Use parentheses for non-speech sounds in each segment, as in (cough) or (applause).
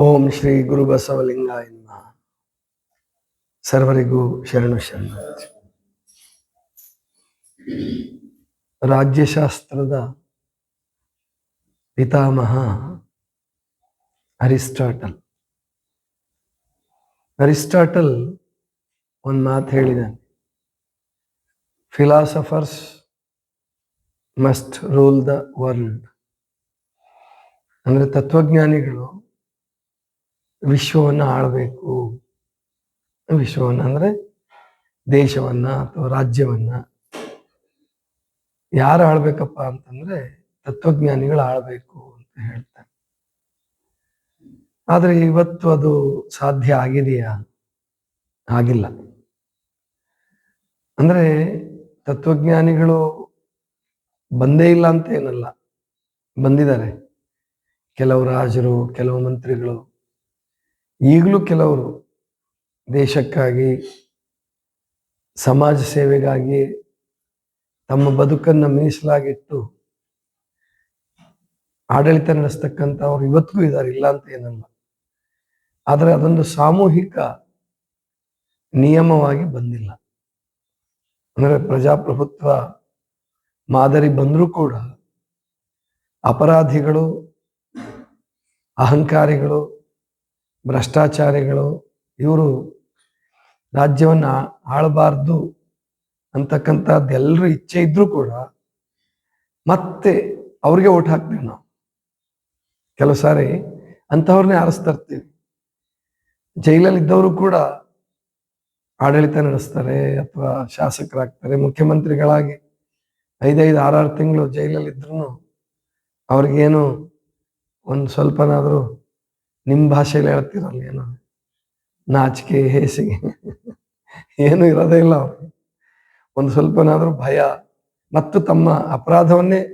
ಓಂ ಶ್ರೀ ಗುರು ಬಸವಲಿಂಗ ನಮಃ ಸರ್ವರಿಗೂ ಶರಣು ಶರಣ. ರಾಜ್ಯಶಾಸ್ತ್ರದ ಪಿತಾಮಹ ಅರಿಸ್ಟಾಟಲ್. ಅರಿಸ್ಟಾಟಲ್ ಒಂದು ಮಾತು ಹೇಳಿದ್ದಾನೆ philosophers must rule the world ಅಂದ್ರೆ ತತ್ವಜ್ಞಾನಿಗಳು ವಿಶ್ವವನ್ನು ಆಳಬೇಕು. ವಿಶ್ವವನ್ನು ಅಂದ್ರೆ ದೇಶವನ್ನ ಅಥವಾ ರಾಜ್ಯವನ್ನ. ಯಾರು ಆಳ್ಬೇಕಪ್ಪ ಅಂತಂದ್ರೆ ತತ್ವಜ್ಞಾನಿಗಳು ಆಳ್ಬೇಕು ಅಂತ ಹೇಳ್ತಾರೆ. ಆದರೆ ಇವತ್ತು ಅದು ಸಾಧ್ಯ ಆಗಿದೆಯಾ? ಆಗಿಲ್ಲ. ಅಂದ್ರೆ ತತ್ವಜ್ಞಾನಿಗಳು ಬಂದೇ ಇಲ್ಲ ಅಂತ ಏನಲ್ಲ. ಬಂದಿದ್ದಾರೆ. ಕೆಲವು ರಾಜರು, ಕೆಲವು ಮಂತ್ರಿಗಳು. ಈಗಲೂ ಕೆಲವರು ದೇಶಕ್ಕಾಗಿ, ಸಮಾಜ ಸೇವೆಗಾಗಿ ತಮ್ಮ ಬದುಕನ್ನ ಮೀಸಲಾಗಿಟ್ಟು ಆಡಳಿತ ನಡೆಸ್ತಕ್ಕಂಥವ್ರು ಇವತ್ತಿಗೂ ಇದ್ದಾರೆ, ಇಲ್ಲ ಅಂತ ಏನಲ್ಲ. ಆದರೆ ಅದೊಂದು ಸಾಮೂಹಿಕ ನಿಯಮವಾಗಿ ಬಂದಿಲ್ಲ. ಅಂದರೆ ಪ್ರಜಾಪ್ರಭುತ್ವ ಮಾದರಿ ಬಂದರೂ ಕೂಡ ಅಪರಾಧಿಗಳು, ಅಹಂಕಾರಿಗಳು ಭ್ರಷ್ಟಾಚಾರಿಗಳು, ಇವರು ರಾಜ್ಯವನ್ನ ಆಳಬಾರ್ದು ಅಂತಕ್ಕಂಥದ್ದು ಎಲ್ಲರೂ ಇಚ್ಛೆ ಇದ್ರೂ ಕೂಡ ಮತ್ತೆ ಅವ್ರಿಗೆ ಓಟ್ ಹಾಕ್ತೀವಿ ನಾವು. ಕೆಲವು ಸಾರಿ ಅಂಥವ್ರನ್ನೇ ಆರಿಸ್ತಾ ಇರ್ತೀವಿ. ಜೈಲಲ್ಲಿ ಇದ್ದವರು ಕೂಡ ಆಡಳಿತ ನಡೆಸ್ತಾರೆ ಅಥವಾ ಶಾಸಕರಾಗ್ತಾರೆ, ಮುಖ್ಯಮಂತ್ರಿಗಳಾಗಿ ಐದೈದು, ಆರಾರು ತಿಂಗಳು ಜೈಲಲ್ಲಿ ಇದ್ರೂ ಅವ್ರಿಗೇನು ಒಂದು ಸ್ವಲ್ಪನಾದರೂ ನಿಮ್ಮ ಭಾಷೆಯಲ್ಲಿ ಹೇಳ್ತಿರಲ್ಲ ಏನೋ? ನಾಚಿಕೆ, ಹೇಸಿಗೆ. ಏನು ಇರೋದೇ ಇಲ್ಲ ಅವ್ರಿಗೆ ಒಂದು ಸ್ವಲ್ಪನಾದರೂ ಭಯ. ಮತ್ತು ತಮ್ಮ ಅಪರಾಧವನ್ನೇ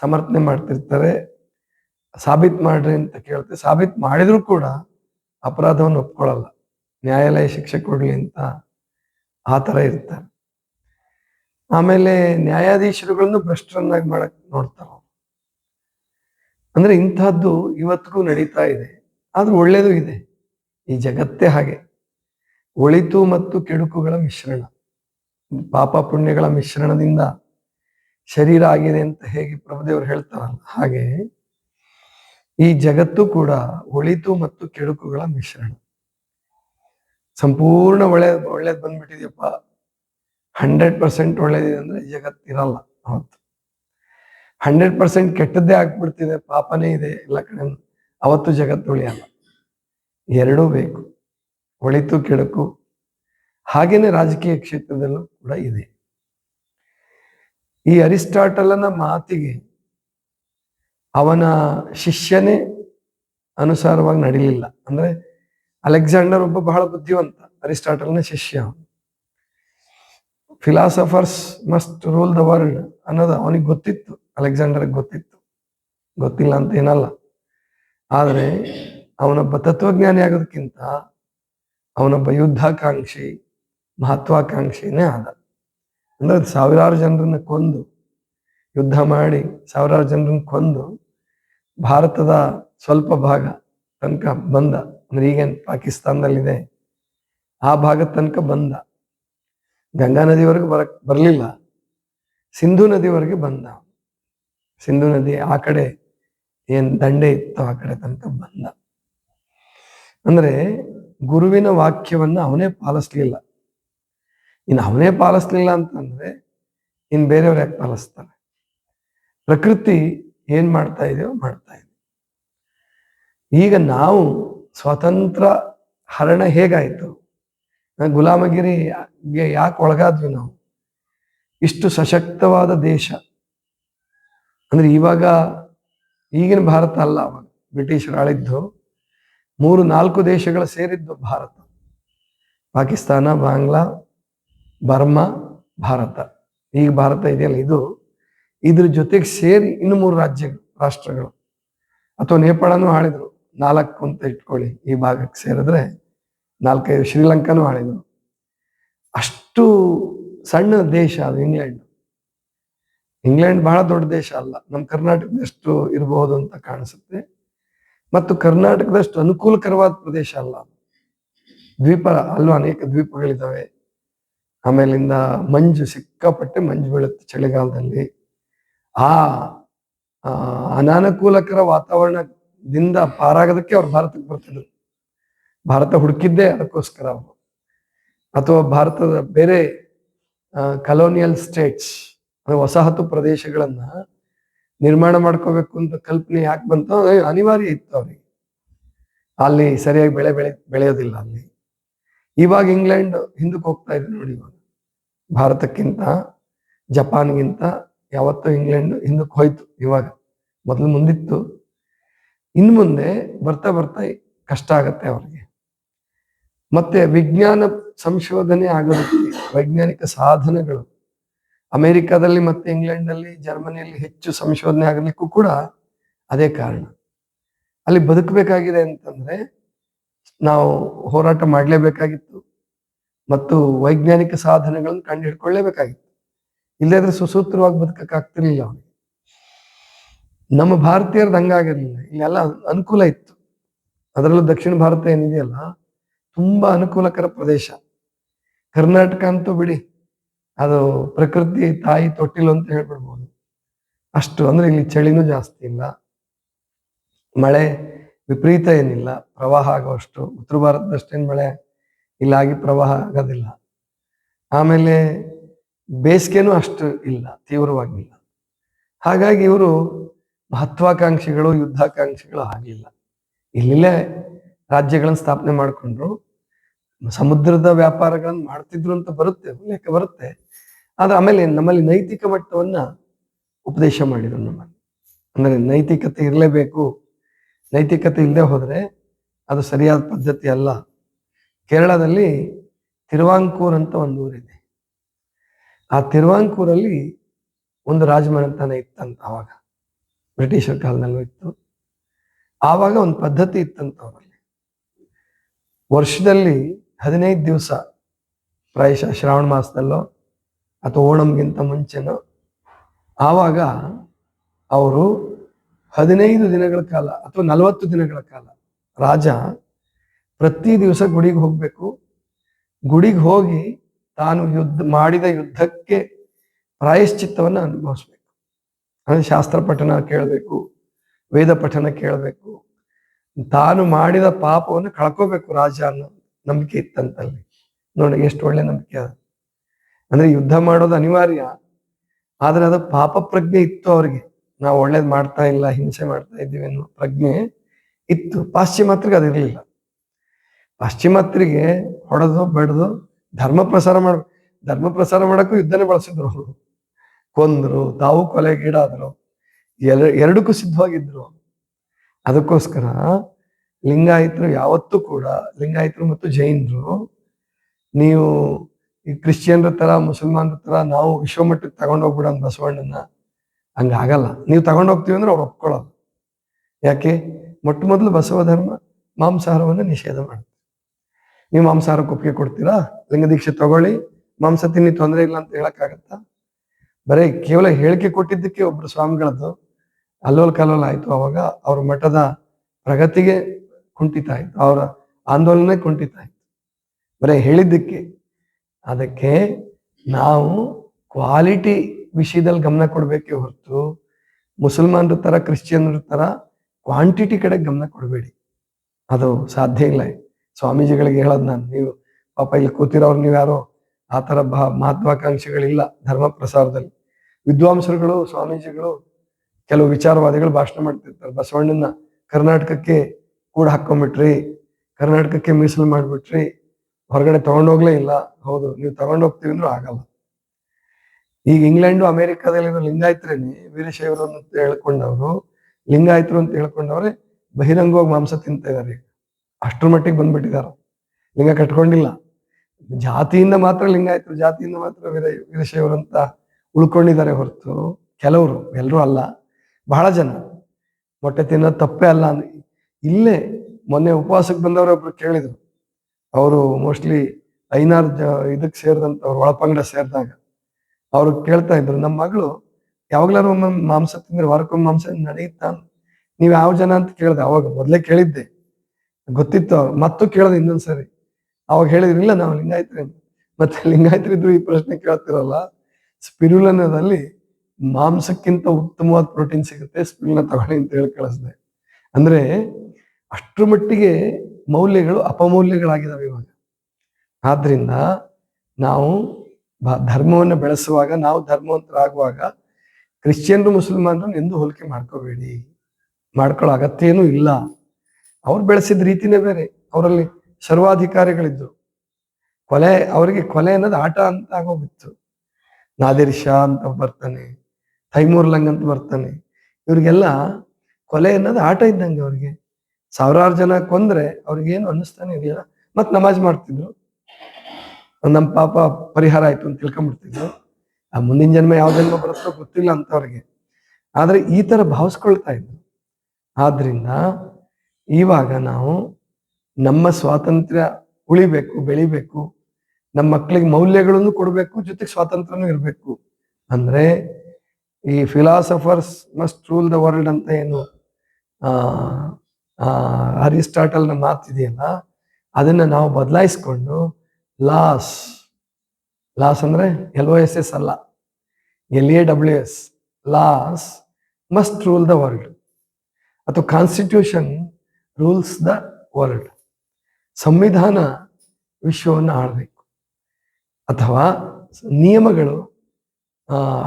ಸಮರ್ಥನೆ ಮಾಡ್ತಿರ್ತಾರೆ. ಸಾಬೀತ್ ಮಾಡ್ರಿ ಅಂತ ಕೇಳ್ತಾರೆ ಸಾಬೀತ್ ಮಾಡಿದ್ರು ಕೂಡ ಅಪರಾಧವನ್ನು ಒಪ್ಕೊಳ್ಳಲ್ಲ. ನ್ಯಾಯಾಲಯ ಶಿಕ್ಷೆ ಕೊಡಲಿ ಅಂತ ಆ ಥರ ಇರ್ತಾರೆ. ಆಮೇಲೆ ನ್ಯಾಯಾಧೀಶರುಗಳನ್ನು ಭ್ರಷ್ಟರನ್ನಾಗಿ ಮಾಡಕ್ ನೋಡ್ತಾರೆ. ಅಂದ್ರೆ ಇಂತಹದ್ದು ಇವತ್ತಿಗೂ ನಡೀತಾ ಇದೆ. ಆದ್ರೂ ಒಳ್ಳೇದು ಇದೆ. ಈ ಜಗತ್ತೇ ಹಾಗೆ. ಒಳಿತು ಮತ್ತು ಕೆಡುಕುಗಳ ಮಿಶ್ರಣ. ಪಾಪ ಪುಣ್ಯಗಳ ಮಿಶ್ರಣದಿಂದ ಶರೀರ ಆಗಿದೆ ಅಂತ ಹೇಗೆ ಪ್ರಭುದೇವರು ಹೇಳ್ತಾರಲ್ಲ, ಹಾಗೆ ಈ ಜಗತ್ತು ಕೂಡ ಒಳಿತು ಮತ್ತು ಕೆಡುಕುಗಳ ಮಿಶ್ರಣ. ಸಂಪೂರ್ಣ ಒಳ್ಳೆ, ಒಳ್ಳೇದು ಬಂದ್ಬಿಟ್ಟಿದೆಯಪ್ಪ. ಹಂಡ್ರೆಡ್ ಪರ್ಸೆಂಟ್ ಒಳ್ಳೇದಿದೆ ಅಂದ್ರೆ ಜಗತ್ತಿರಲ್ಲ ಅವತ್ತು. ಹಂಡ್ರೆಡ್ ಪರ್ಸೆಂಟ್ ಕೆಟ್ಟದ್ದೇ ಆಗ್ಬಿಡ್ತಿದೆ, ಪಾಪನೇ ಇದೆ ಎಲ್ಲ ಕಡೆ ಅವತ್ತು ಜಗತ್ತು ಉಳಿಯಲ್ಲ. ಎರಡೂ ಬೇಕು. ಒಳಿತು, ಕೆಡುಕು. ಹಾಗೇನೆ ರಾಜಕೀಯ ಕ್ಷೇತ್ರದಲ್ಲೂ ಕೂಡ ಇದೆ. ಈ ಅರಿಸ್ಟಾಟಲನ ಮಾತಿಗೆ ಅವನ ಶಿಷ್ಯನೇ ಅನುಸಾರವಾಗಿ ನಡೀಲಿಲ್ಲ. ಅಂದ್ರೆ ಅಲೆಕ್ಸಾಂಡರ್ ಒಬ್ಬ ಬಹಳ ಬುದ್ಧಿವಂತ, ಅರಿಸ್ಟಾಟಲ್ನ ಶಿಷ್ಯ philosophers must rule the world ಅನ್ನೋದು ಅವನಿಗೆ ಗೊತ್ತಿತ್ತು. ಅಲೆಕ್ಸಾಂಡರ್ಗೆ ಗೊತ್ತಿತ್ತು. ಗೊತ್ತಿಲ್ಲ ಅಂತ ಏನಲ್ಲ. ಆದರೆ ಅವನೊಬ್ಬ ತತ್ವಜ್ಞಾನಿ ಆಗೋದಕ್ಕಿಂತ ಅವನೊಬ್ಬ ಯುದ್ಧಾಕಾಂಕ್ಷಿ, ಮಹತ್ವಾಕಾಂಕ್ಷಿನೇ ಆದ. ಅಂದ್ರೆ ಸಾವಿರಾರು ಜನರನ್ನ ಕೊಂದು, ಯುದ್ಧ ಮಾಡಿ ಸಾವಿರಾರು ಜನರನ್ನ ಕೊಂದು ಭಾರತದ ಸ್ವಲ್ಪ ಭಾಗ ತನಕ ಬಂದ. ಅಂದ್ರೆ ಈಗೇನು ಪಾಕಿಸ್ತಾನದಲ್ಲಿದೆ. ಆ ಭಾಗದ ತನಕ ಬಂದ. ಗಂಗಾ ನದಿವರೆಗೂ ಬರ, ಬರಲಿಲ್ಲ. ಸಿಂಧು ನದಿವರೆಗೆ ಬಂದ. ಸಿಂಧು ನದಿ ಆ ಕಡೆ ಏನ್ ದಂಡೆ ಇತ್ತು ಆ ಕಡೆ ತನಕ ಬಂದ. ಅಂದ್ರೆ ಗುರುವಿನ ವಾಕ್ಯವನ್ನ ಅವನೇ ಪಾಲಿಸ್ಲಿಲ್ಲ. ಇನ್ನು ಅವನೇ ಪಾಲಿಸ್ಲಿಲ್ಲ ಅಂತಂದ್ರೆ ಇನ್ ಬೇರೆಯವ್ರು ಯಾಕೆ ಪಾಲಿಸ್ತಾರೆ? ಪ್ರಕೃತಿ ಏನ್ ಮಾಡ್ತಾ ಇದೆಯೋ ಮಾಡ್ತಾ ಇದೆ. ಈಗ ನಾವು ಸ್ವತಂತ್ರ ಹರಣ ಹೇಗಾಯಿತು? ಗುಲಾಮಗಿರಿಗೆ ಯಾಕೆ ಒಳಗಾದ್ವಿ ನಾವು? ಇಷ್ಟು ಸಶಕ್ತವಾದ ದೇಶ. ಅಂದ್ರೆ ಇವಾಗ ಈಗಿನ ಭಾರತ ಅಲ್ಲ ಅವಾಗ. ಬ್ರಿಟಿಷರು ಆಳಿದ್ದು ಮೂರು ನಾಲ್ಕು ದೇಶಗಳು ಸೇರಿದ್ದು ಭಾರತ. ಪಾಕಿಸ್ತಾನ, ಬಾಂಗ್ಲಾ, ಬರ್ಮಾ, ಭಾರತ. ಈಗ ಭಾರತ ಇದೆಯಲ್ಲ, ಇದು ಇದ್ರ ಜೊತೆಗೆ ಸೇರಿ ಇನ್ನು ಮೂರು ರಾಜ್ಯಗಳು, ರಾಷ್ಟ್ರಗಳು. ಅಥವಾ ನೇಪಾಳನೂ ಆಳಿದ್ರು. ನಾಲ್ಕು ಅಂತ ಇಟ್ಕೊಳ್ಳಿ, ಈ ಭಾಗಕ್ಕೆ ಸೇರಿದ್ರೆ ನಾಲ್ಕೈದು, ಶ್ರೀಲಂಕಾನೂ ಆಳಿದ್ರು. ಅಷ್ಟು ಸಣ್ಣ ದೇಶ ಅದು, ಇಂಗ್ಲೆಂಡ್. ಇಂಗ್ಲೆಂಡ್ ಬಹಳ ದೊಡ್ಡ ದೇಶ ಅಲ್ಲ. ನಮ್ಮ ಕರ್ನಾಟಕದಷ್ಟು ಇರಬಹುದು ಅಂತ ಕಾಣಿಸುತ್ತೆ. ಮತ್ತು ಕರ್ನಾಟಕದಷ್ಟು ಅನುಕೂಲಕರವಾದ ಪ್ರದೇಶ ಅಲ್ಲ. ದ್ವೀಪ ಅಲ್ಲೂ ಅನೇಕ ದ್ವೀಪಗಳಿದ್ದಾವೆ ಆಮೇಲಿಂದ ಮಂಜು, ಸಿಕ್ಕಾಪಟ್ಟೆ ಮಂಜು ಬೀಳುತ್ತೆ ಚಳಿಗಾಲದಲ್ಲಿ. ಆ ಅನಾನುಕೂಲಕರ ವಾತಾವರಣದಿಂದ ಪಾರಾಗೋದಕ್ಕೆ ಅವ್ರು ಭಾರತಕ್ಕೆ ಬರ್ತಿದ್ರು. ಭಾರತ ಹುಡುಕಿದ್ದೇ ಅದಕ್ಕೋಸ್ಕರ ಅವರು. ಅಥವಾ ಭಾರತದ ಬೇರೆ ಕಲೋನಿಯಲ್ ಸ್ಟೇಟ್ಸ್ ಅಂದ್ರೆ ವಸಾಹತು ಪ್ರದೇಶಗಳನ್ನ ನಿರ್ಮಾಣ ಮಾಡ್ಕೋಬೇಕು ಅಂತ ಕಲ್ಪನೆ ಯಾಕೆ ಬಂತು ಅನಿವಾರ್ಯ ಇತ್ತು ಅವ್ರಿಗೆ. ಅಲ್ಲಿ ಸರಿಯಾಗಿ ಬೆಳೆ ಬೆಳೆ ಬೆಳೆಯೋದಿಲ್ಲ ಅಲ್ಲಿ. ಇವಾಗ ಇಂಗ್ಲೆಂಡ್ ಹಿಂದಕ್ಕೆ ಹೋಗ್ತಾ ಇದೆ ನೋಡಿ ಇವಾಗ. ಭಾರತಕ್ಕಿಂತ ಜಪಾನ್ಗಿಂತ ಯಾವತ್ತೂ ಇಂಗ್ಲೆಂಡ್ ಹಿಂದಕ್ಕೆ ಹೋಯ್ತು ಇವಾಗ. ಮೊದಲು ಮುಂದಿತ್ತು. ಇನ್ನು ಮುಂದೆ ಬರ್ತಾ ಬರ್ತಾ ಕಷ್ಟ ಆಗತ್ತೆ ಅವ್ರಿಗೆ. ಮತ್ತೆ ವಿಜ್ಞಾನ ಸಂಶೋಧನೆ ಆಗೋದಕ್ಕೆ ವೈಜ್ಞಾನಿಕ ಸಾಧನಗಳು ಅಮೆರಿಕಾದಲ್ಲಿ ಮತ್ತೆ ಇಂಗ್ಲೆಂಡ್ನಲ್ಲಿ ಜರ್ಮನಿಯಲ್ಲಿ ಹೆಚ್ಚು ಸಂಶೋಧನೆ ಆಗಲಿಕ್ಕೂ ಕೂಡ ಅದೇ ಕಾರಣ. ಅಲ್ಲಿ ಬದುಕಬೇಕಾಗಿದೆ ಅಂತಂದ್ರೆ ನಾವು ಹೋರಾಟ ಮಾಡಲೇಬೇಕಾಗಿತ್ತು ಮತ್ತು ವೈಜ್ಞಾನಿಕ ಸಾಧನೆಗಳನ್ನು ಕಂಡು ಹಿಡ್ಕೊಳ್ಳೇಬೇಕಾಗಿತ್ತು ಇಲ್ಲದ್ರೆ ಸುಸೂತ್ರವಾಗಿ ಬದುಕಕ್ಕೆ ಆಗ್ತಿರ್ಲಿಲ್ಲ ಅವನಿಗೆ. ನಮ್ಮ ಭಾರತೀಯರದ್ದು ಹಂಗಾಗಿರಲಿಲ್ಲ. ಇಲ್ಲೆಲ್ಲ ಅನುಕೂಲ ಇತ್ತು. ಅದರಲ್ಲೂ ದಕ್ಷಿಣ ಭಾರತ ಏನಿದೆಯಲ್ಲ, ತುಂಬಾ ಅನುಕೂಲಕರ ಪ್ರದೇಶ. ಕರ್ನಾಟಕ ಅಂತೂ ಬಿಡಿ ಅದು ಪ್ರಕೃತಿ ತಾಯಿ ತೊಟ್ಟಿಲು ಅಂತ ಹೇಳ್ಬಿಡ್ಬೋದು. ಅಷ್ಟು ಅಂದ್ರೆ ಇಲ್ಲಿ ಚಳಿನೂ ಜಾಸ್ತಿ ಇಲ್ಲ. ಮಳೆ ವಿಪರೀತ ಏನಿಲ್ಲ. ಪ್ರವಾಹ ಆಗೋಷ್ಟು ಉತ್ತರ ಭಾರತದಷ್ಟೇನು ಮಳೆ ಇಲ್ಲಾಗಿ ಪ್ರವಾಹ ಆಗೋದಿಲ್ಲ. ಆಮೇಲೆ ಬೇಸಿಗೆನೂ ಅಷ್ಟು ಇಲ್ಲ, ತೀವ್ರವಾಗಿಲ್ಲ. ಹಾಗಾಗಿ ಇವರು ಮಹತ್ವಾಕಾಂಕ್ಷಿಗಳು, ಯುದ್ಧಾಕಾಂಕ್ಷಿಗಳು ಆಗಲಿಲ್ಲ ಇಲ್ಲೇ ರಾಜ್ಯಗಳನ್ನು ಸ್ಥಾಪನೆ ಮಾಡಿಕೊಂಡ್ರು. ಸಮುದ್ರದ ವ್ಯಾಪಾರಗಳನ್ನು ಮಾಡ್ತಿದ್ರು ಅಂತ ಬರುತ್ತೆ, ಉಲ್ಲೇಖ ಬರುತ್ತೆ. ಆದ್ರೆ ಆಮೇಲೆ ನಮ್ಮಲ್ಲಿ ನೈತಿಕ ಮಟ್ಟವನ್ನ ಉಪದೇಶ ಮಾಡಿದ್ರು ನಮ್ಮಲ್ಲಿ ಅಂದ್ರೆ ನೈತಿಕತೆ ಇರಲೇಬೇಕು. ನೈತಿಕತೆ ಇಲ್ಲದೆ ಹೋದ್ರೆ ಅದು ಸರಿಯಾದ ಪದ್ಧತಿ ಅಲ್ಲ. ಕೇರಳದಲ್ಲಿ ತಿರುವಾಂಕೂರ್ ಅಂತ ಒಂದು ಊರಿದೆ. ಆ ತಿರುವಾಂಕೂರಲ್ಲಿ ಒಂದು ರಾಜಮನೆತನ ಇತ್ತಂತ ಆವಾಗ ಬ್ರಿಟಿಷರ ಕಾಲದಲ್ಲೂ ಇತ್ತು. ಆವಾಗ ಒಂದು ಪದ್ಧತಿ ಇತ್ತಂತ ಅವರಲ್ಲಿ. ವರ್ಷದಲ್ಲಿ ಹದಿನೈದು ದಿವಸ ಪ್ರಾಯಶಃ ಶ್ರಾವಣ ಮಾಸದಲ್ಲೋ ಅಥವಾ ಓಣಂಗಿಂತ ಮುಂಚೆನೋ, ಆವಾಗ ಅವರು ಹದಿನೈದು ದಿನಗಳ ಕಾಲ ಅಥವಾ ನಲವತ್ತು ದಿನಗಳ ಕಾಲ ರಾಜ ಪ್ರತಿ ದಿವಸ ಗುಡಿಗೆ ಹೋಗಬೇಕು. ಗುಡಿಗೆ ಹೋಗಿ ತಾನು ಯುದ್ಧ ಮಾಡಿದ ಯುದ್ಧಕ್ಕೆ ಪ್ರಾಯಶ್ಚಿತ್ತವನ್ನು ಅನುಭವಿಸ್ಬೇಕು. ಅಂದರೆ ಶಾಸ್ತ್ರ ಪಠನ ಕೇಳಬೇಕು, ವೇದ ಪಠನ ಕೇಳಬೇಕು. ತಾನು ಮಾಡಿದ ಪಾಪವನ್ನು ಕಳ್ಕೋಬೇಕು ರಾಜ ಅನ್ನೋ ನಂಬಿಕೆ ಇತ್ತಂತಲ್ಲಿ. ನೋಡಿ, ಎಷ್ಟು ಒಳ್ಳೆ ನಂಬಿಕೆ ಅದು. ಅಂದ್ರೆ ಯುದ್ಧ ಮಾಡೋದು ಅನಿವಾರ್ಯ. ಆದ್ರೆ ಅದು ಪಾಪ ಪ್ರಜ್ಞೆ ಇತ್ತು ಅವ್ರಿಗೆ. ನಾವು ಒಳ್ಳೇದ್ ಮಾಡ್ತಾ ಇಲ್ಲ, ಹಿಂಸೆ ಮಾಡ್ತಾ ಇದ್ದೀವಿ ಅನ್ನೋ ಪ್ರಜ್ಞೆ ಇತ್ತು. ಪಾಶ್ಚಿಮಾತ್ರಿಗೆ ಇರಲಿಲ್ಲ. ಪಾಶ್ಚಿಮಾತ್ಯರಿಗೆ ಹೊಡೆದು ಬೆಳೆದು ಧರ್ಮ ಪ್ರಸಾರ ಮಾಡ, ಧರ್ಮ ಪ್ರಸಾರ ಮಾಡಕ್ಕೂ ಯುದ್ಧನೇ ಬಳಸಿದ್ರು ಅವರು. ಕೊಂದ್ರು, ತಾವು ಕೊಲೆಗೀಡಾದ್ರು ಎರ ಎರಡಕ್ಕೂ ಸಿದ್ಧವಾಗಿದ್ರು. ಅದಕ್ಕೋಸ್ಕರ ಲಿಂಗಾಯತರು ಯಾವತ್ತೂ ಕೂಡ, ಲಿಂಗಾಯತರು ಮತ್ತು ಜೈನರು, ನೀವು ಈ ಕ್ರಿಶ್ಚಿಯನ್ರ ತರ ಮುಸಲ್ಮಾನರ ತರ ನಾವು ವಿಶ್ವಮಟ್ಟಕ್ಕೆ ತಗೊಂಡೋಗ್ಬಿಡೋಣ ಬಸವಣ್ಣನ ಹಂಗಾಗಲ್ಲ. ನೀವು ತಗೊಂಡೋಗ್ತೀವಿ ಅಂದ್ರೆ ಅವ್ರು ಒಪ್ಕೊಳ್ಳೋದು. ಯಾಕೆ? ಮೊಟ್ಟ ಮೊದಲು ಬಸವ ಧರ್ಮ ಮಾಂಸಾಹಾರವನ್ನು ನಿಷೇಧ ಮಾಡುತ್ತೆ. ನೀವು ಮಾಂಸಾಹಾರಕ್ಕೆ ಒಪ್ಪಿಗೆ ಕೊಡ್ತೀರಾ? ಲಿಂಗ ದೀಕ್ಷೆ ತಗೊಳ್ಳಿ. ಮಾಂಸ ತಿನ್ನಿ, ತೊಂದರೆ ಇಲ್ಲ ಅಂತ ಹೇಳಕ್ಕಾಗತ್ತಾ? ಬರೀ ಕೇವಲ ಹೇಳಿಕೆ ಕೊಟ್ಟಿದ್ದಕ್ಕೆ ಒಬ್ರು ಸ್ವಾಮಿಗಳದ್ದು ಅಲ್ಲೋಲ್ ಕಲ್ಲೋಲ್ ಆಯ್ತು ಅವಾಗ. ಅವ್ರ ಮಠದ ಪ್ರಗತಿಗೆ ಕುಂಠಿತ ಆಯಿತು. ಅವರ ಆಂದೋಲನ ಕುಂಠಿತ ಆಯ್ತು. ಬರೀ ಹೇಳಿದ್ದಕ್ಕೆ ಅದಕ್ಕೆ ನಾವು ಕ್ವಾಲಿಟಿ ವಿಷಯದಲ್ಲಿ ಗಮನ ಕೊಡಬೇಕೆ ಹೊರತು ಮುಸಲ್ಮಾನರ ತರ ಕ್ರಿಶ್ಚಿಯನ್ರ ತರ ಕ್ವಾಂಟಿಟಿ ಕಡೆ ಗಮನ ಕೊಡಬೇಡಿ. ಅದು ಸಾಧ್ಯ ಇಲ್ಲ. ಸ್ವಾಮೀಜಿಗಳಿಗೆ ಹೇಳೋದು ನಾನು. ನೀವು ಪಾಪ ಇಲ್ಲಿ ಕೂತಿರೋರು ನೀವು ಯಾರೋ ಆ ಥರ ಬಹ ಮಹತ್ವಾಕಾಂಕ್ಷಿಗಳಿಲ್ಲ ಧರ್ಮ ಪ್ರಸಾರದಲ್ಲಿ ವಿದ್ವಾಂಸರುಗಳು, ಸ್ವಾಮೀಜಿಗಳು ಕೆಲವು ವಿಚಾರವಾದಿಗಳು ಭಾಷಣ ಮಾಡ್ತಿರ್ತಾರೆ. ಬಸವಣ್ಣನ ಕರ್ನಾಟಕಕ್ಕೆ ಕೂಡ ಹಾಕೊಂಡ್ಬಿಟ್ರಿ ಕರ್ನಾಟಕಕ್ಕೆ ಮೀಸಲು ಮಾಡ್ಬಿಟ್ರಿ. ಹೊರಗಡೆ ತಗೊಂಡೋಗ್ಲೇ ಇಲ್ಲ. ಹೌದು, ನೀವು ತಗೊಂಡೋಗ್ತೀವಿ ಅಂದ್ರೂ ಆಗಲ್ಲ. ಈಗ ಇಂಗ್ಲೆಂಡು ಅಮೆರಿಕಾದಲ್ಲಿರೋ ಲಿಂಗಾಯತರೇನೆ ವೀರಶೈವರು ಅಂತ ಹೇಳ್ಕೊಂಡವರು, ಲಿಂಗಾಯತರು ಅಂತ ಹೇಳ್ಕೊಂಡವ್ರೆ ಬಹಿರಂಗವಾಗಿ ಮಾಂಸ ತಿಂತ ಇದಾರೆ ಅಷ್ಟರ ಮಟ್ಟಿಗೆ ಬಂದ್ಬಿಟ್ಟಿದ್ದಾರೆ ಲಿಂಗ ಕಟ್ಕೊಂಡಿಲ್ಲ. ಜಾತಿಯಿಂದ ಮಾತ್ರ ಲಿಂಗಾಯತರು, ಜಾತಿಯಿಂದ ಮಾತ್ರ ವೀರ ವೀರಶೈವರು ಅಂತ ಉಳ್ಕೊಂಡಿದ್ದಾರೆ ಹೊರತು. ಕೆಲವರು ಎಲ್ಲರೂ ಅಲ್ಲ. ಬಹಳ ಜನ. ಮೊಟ್ಟೆ ತಿನ್ನೋದು ತಪ್ಪೇ ಅಲ್ಲ. ಇಲ್ಲೇ ಮೊನ್ನೆ ಉಪವಾಸಕ್ಕೆ ಬಂದವರು ಒಬ್ರು ಕೇಳಿದ್ರು ಅವರು ಮೋಸ್ಟ್ಲಿ ಐನಾರ್ ಜ ಸೇರಿದಂತ ಸೇರಿದಂಥವ್ರು ಒಳಪಂಗಡ ಸೇರಿದಾಗ ಅವರು ಕೇಳ್ತಾ ಇದ್ರು ನಮ್ಮ ಮಗಳು ಯಾವಾಗ್ಲಾರು ಒಮ್ಮೆ ಮಾಂಸ ತಿಂದ್ರೆ ವಾರಕ್ಕೊಮ್ಮೆ ಮಾಂಸ ನಡೆಯುತ್ತಾ ನೀವು ಯಾವ ಜನ ಅಂತ ಕೇಳಿದೆ, ಅವಾಗ ಮೊದಲೇ ಕೇಳಿದ್ದೆ ಗೊತ್ತಿತ್ತು ಅವ್ರು. ಮತ್ತು ಕೇಳಿದೆ ಇನ್ನೊಂದ್ಸರಿ ಅವಾಗ ಹೇಳಿದ್ರಿಲ್ಲ ನಾವು ಲಿಂಗಾಯತ್ರಿ. ಮತ್ತೆ ಲಿಂಗಾಯತ್ರಿದ್ರು ಈ ಪ್ರಶ್ನೆ ಕೇಳ್ತಿರಲ್ಲ, ಸ್ಪಿರುಲನದಲ್ಲಿ ಮಾಂಸಕ್ಕಿಂತ ಉತ್ತಮವಾದ ಪ್ರೋಟೀನ್ ಸಿಗುತ್ತೆ, ಸ್ಪಿರುಲನ ತಗೊಳ್ಳಿ ಅಂತ ಹೇಳಿ ಕಳಿಸ್ದೆ ಅಂದ್ರೆ ಅಷ್ಟ್ರ ಮಟ್ಟಿಗೆ ಮೌಲ್ಯಗಳು ಅಪಮೌಲ್ಯಗಳಾಗಿದ್ದಾವೆ ಇವಾಗ. ಆದ್ರಿಂದ ನಾವು ಧರ್ಮವನ್ನು ಬೆಳೆಸುವಾಗ, ನಾವು ಧರ್ಮವಂತರಾಗುವಾಗ ಕ್ರಿಶ್ಚಿಯನ್ರು ಮುಸಲ್ಮಾನರನ್ನು ಎಂದು ಹೋಲಿಕೆ ಮಾಡ್ಕೋಬೇಡಿ. ಮಾಡ್ಕೊಳ್ಳೋ ಅಗತ್ಯನೂ ಇಲ್ಲ. ಅವ್ರು ಬೆಳೆಸಿದ ರೀತಿನೇ ಬೇರೆ. ಅವರಲ್ಲಿ ಸರ್ವಾಧಿಕಾರಿಗಳಿದ್ರು. ಕೊಲೆ, ಅವರಿಗೆ ಕೊಲೆ ಅನ್ನೋದು ಆಟ ಅಂತ ಆಗೋಗಿತ್ತು. ನಾದಿರ್ ಶಾ ಅಂತ ಬರ್ತಾನೆ, ತೈಮೂರ್ ಲಂಗ್ ಅಂತ ಬರ್ತಾನೆ. ಇವ್ರಿಗೆಲ್ಲ ಕೊಲೆ ಅನ್ನೋದು ಆಟ ಇದ್ದಂಗೆ ಅವ್ರಿಗೆ. ಸಾವಿರಾರು ಜನ ಕೊಂದ್ರೆ ಅವ್ರಿಗೇನು ಅನ್ನಿಸ್ತಾನೆ ಇರಲಿಲ್ಲ ಮತ್ತೆ ನಮಾಜ್ ಮಾಡ್ತಿದ್ರು. ನಮ್ಮ ಪಾಪ ಪರಿಹಾರ ಆಯ್ತು ಅಂತ ತಿಳ್ಕೊಂಡ್ಬಿಡ್ತಿದ್ರು ಆ ಮುಂದಿನ ಜನ್ಮ ಯಾವ ಜನ್ಮ ಬರುತ್ತೋ ಗೊತ್ತಿಲ್ಲ ಅಂತ ಅವ್ರಿಗೆ. ಆದ್ರೆ ಈ ತರ ಭಾವಿಸ್ಕೊಳ್ತಾ ಇದ್ರು. ಆದ್ರಿಂದ ಇವಾಗ ನಾವು ನಮ್ಮ ಸ್ವಾತಂತ್ರ್ಯ ಉಳಿಬೇಕು ಬೆಳಿಬೇಕು. ನಮ್ಮ ಮಕ್ಕಳಿಗೆ ಮೌಲ್ಯಗಳನ್ನು ಕೊಡಬೇಕು ಜೊತೆಗೆ ಸ್ವಾತಂತ್ರ್ಯನೂ ಇರಬೇಕು. ಅಂದ್ರೆ ಈ philosophers must rule the world ಅಂತ ಏನು ಆ, ಅರಿಸ್ಟಾಟಲ್ನ ಮಾತಿದೆಯಲ್ಲ ಅದನ್ನ ನಾವು ಬದಲಾಯಿಸ್ಕೊಂಡು ಲಾಸ್ ಲಾಸ್ ಅಂದ್ರೆ ಎಲ್ ಒ ಎಸ್ ಎಸ್ ಅಲ್ಲ L A W S laws must rule the world. ಅಥವಾ ಕಾನ್ಸ್ಟಿಟ್ಯೂಷನ್ ರೂಲ್ಸ್ ದ ವರ್ಲ್ಡ್. ಸಂವಿಧಾನ ವಿಶ್ವವನ್ನು ಆಳಬೇಕು, ಅಥವಾ ನಿಯಮಗಳು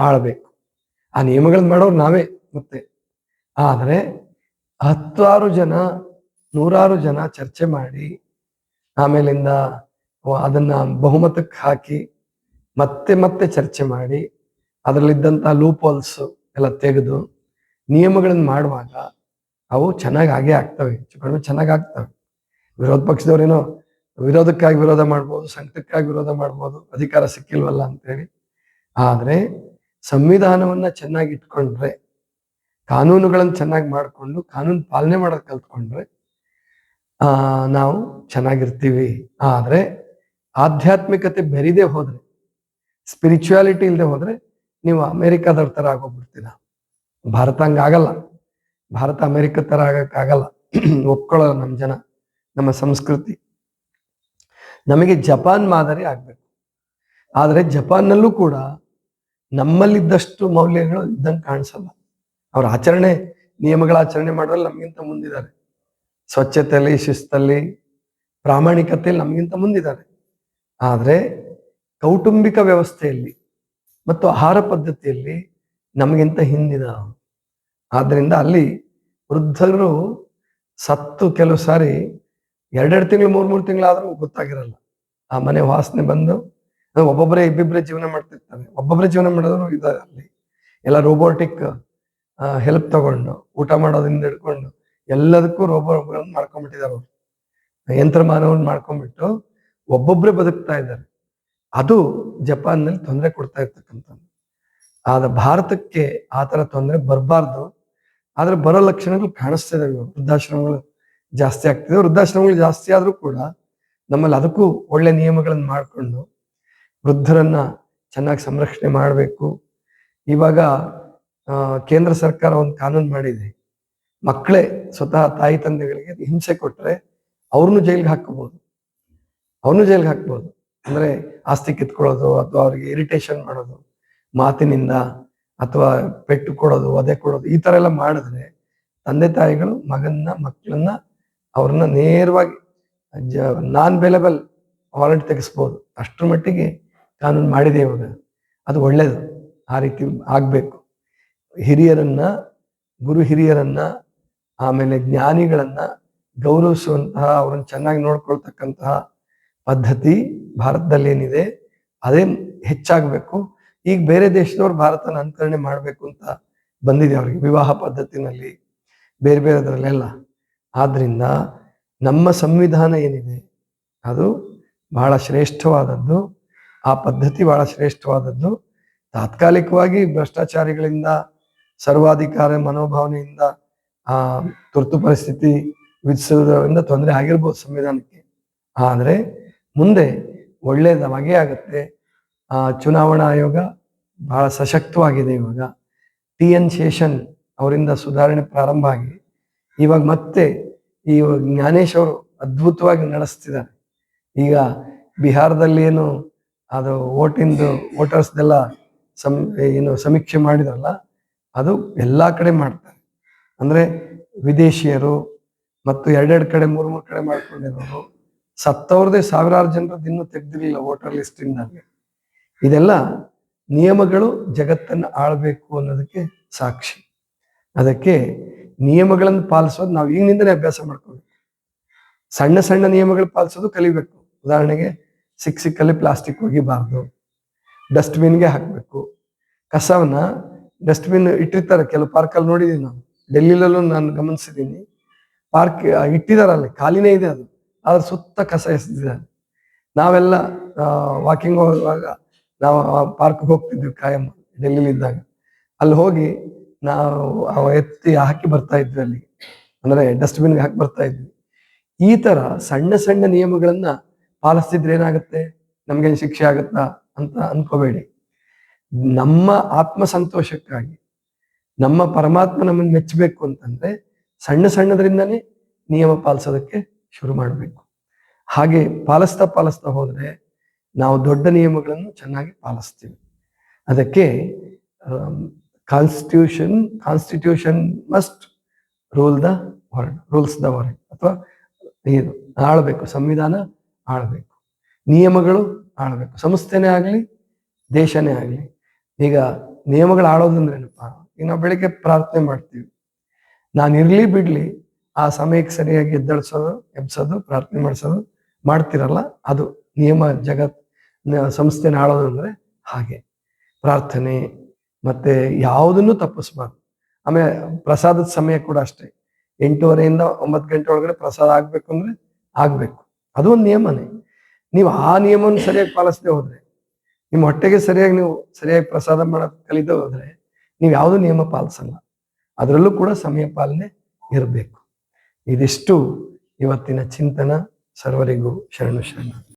ಆಳ್ಬೇಕು. ಆ ನಿಯಮಗಳನ್ನ ಮಾಡೋರು ನಾವೇ ಮತ್ತೆ. ಆದರೆ ಹತ್ತಾರು ಜನ, ನೂರಾರು ಜನ ಚರ್ಚೆ ಮಾಡಿ, ಆಮೇಲಿಂದ ಅದನ್ನ ಬಹುಮತಕ್ಕೆ ಹಾಕಿ, ಮತ್ತೆ ಮತ್ತೆ ಚರ್ಚೆ ಮಾಡಿ ಅದರಲ್ಲಿದ್ದಂಥ ಲೂಪೋಲ್ಸ್ ಎಲ್ಲ ತೆಗೆದು ನಿಯಮಗಳನ್ನು ಮಾಡುವಾಗ ಅವು ಚೆನ್ನಾಗಿ ಆಗೇ ಆಗ್ತವೆ, ಹೆಚ್ಚು ಕಡಿಮೆ ಚೆನ್ನಾಗಿ ಆಗ್ತವೆ. ವಿರೋಧ ಪಕ್ಷದವರೇನೋ ವಿರೋಧಕ್ಕಾಗಿ ವಿರೋಧ ಮಾಡ್ಬೋದು ಸಂಘಕ್ಕಾಗಿ ವಿರೋಧ ಮಾಡ್ಬೋದು, ಅಧಿಕಾರ ಸಿಕ್ಕಿಲ್ವಲ್ಲ ಅಂತೇಳಿ. ಆದ್ರೆ ಸಂವಿಧಾನವನ್ನ ಚೆನ್ನಾಗಿ ಇಟ್ಕೊಂಡ್ರೆ ಕಾನೂನುಗಳನ್ನು ಚೆನ್ನಾಗಿ ಮಾಡಿಕೊಂಡು ಕಾನೂನು ಪಾಲನೆ ಮಾಡೋದು ಕಲ್ತ್ಕೊಂಡ್ರೆ ನಾವು ಚೆನ್ನಾಗಿರ್ತೀವಿ. ಆದರೆ ಆಧ್ಯಾತ್ಮಿಕತೆ ಬೆರಿದೇ ಹೋದರೆ ಸ್ಪಿರಿಚುಯಾಲಿಟಿ ಇಲ್ಲದೆ ಹೋದರೆ ನೀವು ಅಮೇರಿಕಾದವ್ರ ತರ ಆಗೋಗ್ಬಿಡ್ತೀರ. ಭಾರತ ಹಂಗಾಗಲ್ಲ. ಭಾರತ ಅಮೇರಿಕ ಥರ ಆಗಕ್ಕಾಗಲ್ಲ. (clears throat) ಒಪ್ಕೊಳ್ಳೋಲ್ಲ ನಮ್ಮ ಜನ, ನಮ್ಮ ಸಂಸ್ಕೃತಿ. ನಮಗೆ ಜಪಾನ್ ಮಾದರಿ ಆಗಬೇಕು. ಆದರೆ ಜಪಾನ್ನಲ್ಲೂ ಕೂಡ ನಮ್ಮಲ್ಲಿದ್ದಷ್ಟು ಮೌಲ್ಯಗಳು ಇದ್ದಂಗೆ ಕಾಣಿಸಲ್ಲ. ಅವ್ರ ಆಚರಣೆ, ನಿಯಮಗಳ ಆಚರಣೆ ಮಾಡೋದ್ರಲ್ಲಿ ನಮಗಿಂತ ಮುಂದಿದ್ದಾರೆ. ಸ್ವಚ್ಛತೆಯಲ್ಲಿ, ಶಿಸ್ತಲ್ಲಿ, ಪ್ರಾಮಾಣಿಕತೆಯಲ್ಲಿ ನಮಗಿಂತ ಮುಂದಿದ್ದಾರೆ. ಆದರೆ ಕೌಟುಂಬಿಕ ವ್ಯವಸ್ಥೆಯಲ್ಲಿ ಮತ್ತು ಆಹಾರ ಪದ್ಧತಿಯಲ್ಲಿ ನಮಗಿಂತ ಹಿಂದಿನ ಆದ್ದರಿಂದ ಅಲ್ಲಿ ವೃದ್ಧರು ಸತ್ತು ಕೆಲವು ಸಾರಿ ಎರಡೆರಡು ತಿಂಗಳು, ಮೂರು ಮೂರು ತಿಂಗಳಾದ್ರೂ ಗೊತ್ತಾಗಿರಲ್ಲ. ಆ ಮನೆ ವಾಸನೆ ಬಂದು ಒಬ್ಬೊಬ್ಬರೇ ಇಬ್ಬಿಬ್ಬರೇ ಜೀವನ ಮಾಡ್ತಿರ್ತಾರೆ. ಒಬ್ಬೊಬ್ಬರೇ ಜೀವನ ಮಾಡಿದ್ರು ಇದ್ದಾರೆ ಅಲ್ಲಿ ಎಲ್ಲ ರೋಬೋಟಿಕ್ ಹೆಲ್ಪ್ ತಗೊಂಡು, ಊಟ ಮಾಡೋದ್ರಿಂದ ಹಿಡ್ಕೊಂಡು ಎಲ್ಲದಕ್ಕೂ ರೋಬೋಗಳನ್ನು ಮಾಡ್ಕೊಂಡ್ಬಿಟ್ಟಿದ್ದಾರೆ ಅವರು. ಯಂತ್ರ ಮಾನವನ್ನ ಮಾಡ್ಕೊಂಡ್ಬಿಟ್ಟು ಒಬ್ಬೊಬ್ಬರೇ ಬದುಕ್ತಾ ಇದ್ದಾರೆ. ಅದು ಜಪಾನ್ನಲ್ಲಿ ತೊಂದರೆ ಕೊಡ್ತಾ ಇರ್ತಕ್ಕಂಥದ್ದು. ಆದ ಭಾರತಕ್ಕೆ ಆ ಥರ ತೊಂದರೆ ಬರಬಾರ್ದು. ಆದ್ರೆ ಬರೋ ಲಕ್ಷಣಗಳು ಕಾಣಿಸ್ತಾ ಇದಾವೆ. ವೃದ್ಧಾಶ್ರಮಗಳು ಜಾಸ್ತಿ ಆಗ್ತಿದೆ. ವೃದ್ಧಾಶ್ರಮಗಳು ಜಾಸ್ತಿ ಆದ್ರೂ ಕೂಡ ನಮ್ಮಲ್ಲಿ ಅದಕ್ಕೂ ಒಳ್ಳೆ ನಿಯಮಗಳನ್ನು ಮಾಡಿಕೊಂಡು ವೃದ್ಧರನ್ನ ಚೆನ್ನಾಗಿ ಸಂರಕ್ಷಣೆ ಮಾಡಬೇಕು. ಇವಾಗ ಕೇಂದ್ರ ಸರ್ಕಾರ ಒಂದು ಕಾನೂನು ಮಾಡಿದೆ. ಮಕ್ಕಳೇ ಸ್ವತಃ ತಾಯಿ ತಂದೆಗಳಿಗೆ ಹಿಂಸೆ ಕೊಟ್ಟರೆ ಅವ್ರನ್ನೂ ಜೈಲಿಗೆ ಹಾಕಬಹುದು ಅವ್ರನ್ನು ಜೈಲಿಗೆ ಹಾಕ್ಬೋದು. ಅಂದ್ರೆ ಆಸ್ತಿ ಕಿತ್ಕೊಳ್ಳೋದು ಅಥವಾ ಅವ್ರಿಗೆ ಇರಿಟೇಷನ್ ಮಾಡೋದು, ಮಾತಿನಿಂದ ಅಥವಾ ಪೆಟ್ಟು ಕೊಡೋದು ಒದೆ ಕೊಡೋದು, ಈ ತರ ಎಲ್ಲ ಮಾಡಿದ್ರೆ ತಂದೆ ತಾಯಿಗಳು ಮಗನ್ನ ಮಕ್ಕಳನ್ನ ಅವ್ರನ್ನ ನೇರವಾಗಿ ನಾನ್ ಬೆಲೆಬಲ್ ವಾರಂಟ್ ತೆಗೆಸ್ಬೋದು. ಅಷ್ಟರ ಮಟ್ಟಿಗೆ ಕಾನೂನು ಮಾಡಿದೆ ಇವಾಗ. ಅದು ಒಳ್ಳೇದು. ಆ ರೀತಿ ಆಗ್ಬೇಕು. ಹಿರಿಯರನ್ನ, ಗುರು ಹಿರಿಯರನ್ನ, ಆಮೇಲೆ ಜ್ಞಾನಿಗಳನ್ನ ಗೌರವಿಸುವಂತಹ ಅವ್ರನ್ನ ಚೆನ್ನಾಗಿ ನೋಡ್ಕೊಳ್ತಕ್ಕಂತಹ ಪದ್ಧತಿ ಭಾರತದಲ್ಲಿ ಏನಿದೆ ಅದೇ ಹೆಚ್ಚಾಗಬೇಕು. ಈಗ ಬೇರೆ ದೇಶದವ್ರು ಭಾರತನ ಅನುಕರಣೆ ಮಾಡಬೇಕು ಅಂತ ಬಂದಿದೆ ಅವ್ರಿಗೆ ವಿವಾಹ ಪದ್ಧತಿನಲ್ಲಿ. ಬೇರೆ ಬೇರೆದರಲ್ಲೆಲ್ಲ ಆದ್ರಿಂದ ನಮ್ಮ ಸಂವಿಧಾನ ಏನಿದೆ, ಅದು ಬಹಳ ಶ್ರೇಷ್ಠವಾದದ್ದು. ಆ ಪದ್ಧತಿ ಬಹಳ ಶ್ರೇಷ್ಠವಾದದ್ದು. ತಾತ್ಕಾಲಿಕವಾಗಿ ಭ್ರಷ್ಟಾಚಾರಿಗಳಿಂದ ಸರ್ವಾಧಿಕಾರ ಮನೋಭಾವನೆಯಿಂದ, ಆ, ತುರ್ತು ಪರಿಸ್ಥಿತಿ ವಿಧಿಸುವುದರಿಂದ ತೊಂದರೆ ಆಗಿರ್ಬೋದು ಸಂವಿಧಾನಕ್ಕೆ. ಆದರೆ ಮುಂದೆ ಒಳ್ಳೆಯದಾಗೇ ಆಗುತ್ತೆ. ಆ, ಚುನಾವಣಾ ಆಯೋಗ ಬಹಳ ಸಶಕ್ತವಾಗಿದೆ ಇವಾಗ. ಟಿ ಎನ್ ಶೇಷನ್ ಅವರಿಂದ ಸುಧಾರಣೆ ಪ್ರಾರಂಭ ಆಗಿ ಇವಾಗ ಮತ್ತೆ ಈ ಜ್ಞಾನೇಶ್ ಅವರು ಅದ್ಭುತವಾಗಿ ನಡೆಸ್ತಿದ್ದಾರೆ. ಈಗ ಬಿಹಾರದಲ್ಲಿ ಏನು ಅದು ಓಟಿಂದು ವೋಟರ್ಸ್ದೆಲ್ಲ ಸಂ ಏನು ಸಮೀಕ್ಷೆ ಮಾಡಿದ್ರಲ್ಲ ಅದು ಎಲ್ಲ ಕಡೆ ಮಾಡ್ತಾರೆ. ಅಂದ್ರೆ ವಿದೇಶಿಯರು ಮತ್ತು ಎರಡೆರಡು ಕಡೆ, ಮೂರು ಮೂರು ಕಡೆ ಮಾಡ್ಕೊಂಡಿರೋರು ಸತ್ತವ್ರದೇ ಸಾವಿರಾರು ಜನರದ್ದು ಇನ್ನೂ ತೆಗ್ದಿರ್ಲಿಲ್ಲ ವೋಟರ್ ಲಿಸ್ಟಿಂದಾಗಿ. ಇದೆಲ್ಲ ನಿಯಮಗಳು ಜಗತ್ತನ್ನು ಆಳ್ಬೇಕು ಅನ್ನೋದಕ್ಕೆ ಸಾಕ್ಷಿ. ಅದಕ್ಕೆ ನಿಯಮಗಳನ್ನು ಪಾಲಿಸೋದು ನಾವು ಈಗಿನಿಂದಲೇ ಅಭ್ಯಾಸ ಮಾಡ್ಕೋಬೇಕು. ಸಣ್ಣ ಸಣ್ಣ ನಿಯಮಗಳು ಪಾಲಿಸೋದು ಕಲಿಬೇಕು. ಉದಾಹರಣೆಗೆ ಸಿಕ್ ಸಿಕ್ಕಲ್ಲಿ ಪ್ಲಾಸ್ಟಿಕ್ ಒಗಿಬಾರ್ದು, ಡಸ್ಟ್ಬಿನ್ಗೆ ಹಾಕಬೇಕು, ಕಸವನ್ನ ಡಸ್ಟ್ಬಿನ್ ಇಟ್ಟಿರ್ತಾರೆ, ಕೆಲವು ಪಾರ್ಕಲ್ಲಿ ನೋಡಿದೀನಿ ನಾನು. ಡೆಲ್ಲಿಲಲ್ಲೂ ನಾನು ಗಮನಿಸಿದ್ದೀನಿ ಪಾರ್ಕ್ ಇಟ್ಟಿದಾರಲ್ಲಿ ಖಾಲಿನೇ ಇದೆ ಅದು. ಅದ್ರ ಸುತ್ತ ಕಸ ಎಸೆದಿದ್ದಾರೆ ನಾವೆಲ್ಲ ವಾಕಿಂಗ್ ಹೋಗುವಾಗ ನಾವು ಪಾರ್ಕ್ ಹೋಗ್ತಿದ್ವಿ ಕಾಯಂ, ಡೆಲ್ಲಿಲಿ ಇದ್ದಾಗ. ಅಲ್ಲಿ ಹೋಗಿ ನಾವು ಎತ್ತಿ ಹಾಕಿ ಬರ್ತಾ ಇದ್ವಿ ಅಲ್ಲಿ. ಅಂದ್ರೆ ಡಸ್ಟ್ಬಿನ್ಗೆ ಹಾಕಿ ಬರ್ತಾ ಇದ್ವಿ. ಈ ತರ ಸಣ್ಣ ಸಣ್ಣ ನಿಯಮಗಳನ್ನ ಪಾಲಿಸ್ತಿದ್ರೆ ಏನಾಗುತ್ತೆ? ನಮ್ಗೇನು ಶಿಕ್ಷೆ ಆಗುತ್ತಾ ಅಂತ ಅನ್ಕೋಬೇಡಿ. ನಮ್ಮ ಆತ್ಮ ಸಂತೋಷಕ್ಕಾಗಿ ನಮ್ಮ ಪರಮಾತ್ಮ ನಮ್ಮನ್ನು ಮೆಚ್ಚಬೇಕು ಅಂತಂದ್ರೆ ಸಣ್ಣ ಸಣ್ಣದ್ರಿಂದನೇ ನಿಯಮ ಪಾಲಿಸೋದಕ್ಕೆ ಶುರು ಮಾಡಬೇಕು. ಹಾಗೆ ಪಾಲಿಸ್ತಾ ಪಾಲಿಸ್ತಾ ಹೋದ್ರೆ ನಾವು ದೊಡ್ಡ ನಿಯಮಗಳನ್ನು ಚೆನ್ನಾಗಿ ಪಾಲಿಸ್ತೀವಿ. ಅದಕ್ಕೆ constitution constitution must rule the world rules the world ಅಥವಾ ಇದು ಆಳ್ಬೇಕು, ಸಂವಿಧಾನ ಆಳ್ಬೇಕು. ನಿಯಮಗಳು ಆಳ್ಬೇಕು, ಸಂಸ್ಥೆನೇ ಆಗಲಿ, ದೇಶನೇ ಆಗಲಿ. ಈಗ ನಿಯಮಗಳು ಆಳೋದಂದ್ರೆ ಏನಪ್ಪಾ ಈಗ ನಾವು ಬೆಳಿಗ್ಗೆ ಪ್ರಾರ್ಥನೆ ಮಾಡ್ತೀವಿ. ನಾನು ಇರ್ಲಿ ಬಿಡ್ಲಿ, ಆ ಸಮಯಕ್ಕೆ ಸರಿಯಾಗಿ ಎದ್ದಳಿಸೋದು, ಎಬ್ಸೋದು, ಪ್ರಾರ್ಥನೆ ಮಾಡಿಸೋದು ಮಾಡ್ತಿರಲ್ಲ? ಅದು ನಿಯಮ ಜಗತ್ ಸಂಸ್ಥೆನ ಆಳೋದು ಅಂದ್ರೆ ಹಾಗೆ. ಪ್ರಾರ್ಥನೆ, ಮತ್ತೆ ಯಾವುದನ್ನು ತಪ್ಪಿಸ್ಬಾರ್ದು. ಆಮೇಲೆ ಪ್ರಸಾದದ ಸಮಯ ಕೂಡ ಅಷ್ಟೇ. ಎಂಟೂವರೆಯಿಂದ ಒಂಬತ್ತು ಗಂಟೆ ಒಳಗಡೆ ಪ್ರಸಾದ ಆಗ್ಬೇಕು ಅಂದ್ರೆ ಆಗ್ಬೇಕು. ಅದು ಒಂದು ನಿಯಮನೇ. ನೀವು ಆ ನಿಯಮವನ್ನು ಸರಿಯಾಗಿ ಪಾಲಿಸದೆ ಹೋದ್ರೆ ನಿಮ್ಮ ಹೊಟ್ಟೆಗೆ ಸರಿಯಾಗಿ ನೀವು ಸರಿಯಾಗಿ ಪ್ರಸಾದ ಮಾಡೋದು ಕಲಿತು ಹೋದ್ರೆ ನೀವು ಯಾವುದೂ ನಿಯಮ ಪಾಲಿಸಲ್ಲ. ಅದರಲ್ಲೂ ಕೂಡ ಸಮಯ ಪಾಲನೆ ಇರಬೇಕು. ಇದಿಷ್ಟು ಇವತ್ತಿನ ಚಿಂತನ. ಸರ್ವರಿಗೂ ಶರಣು ಶರಣ.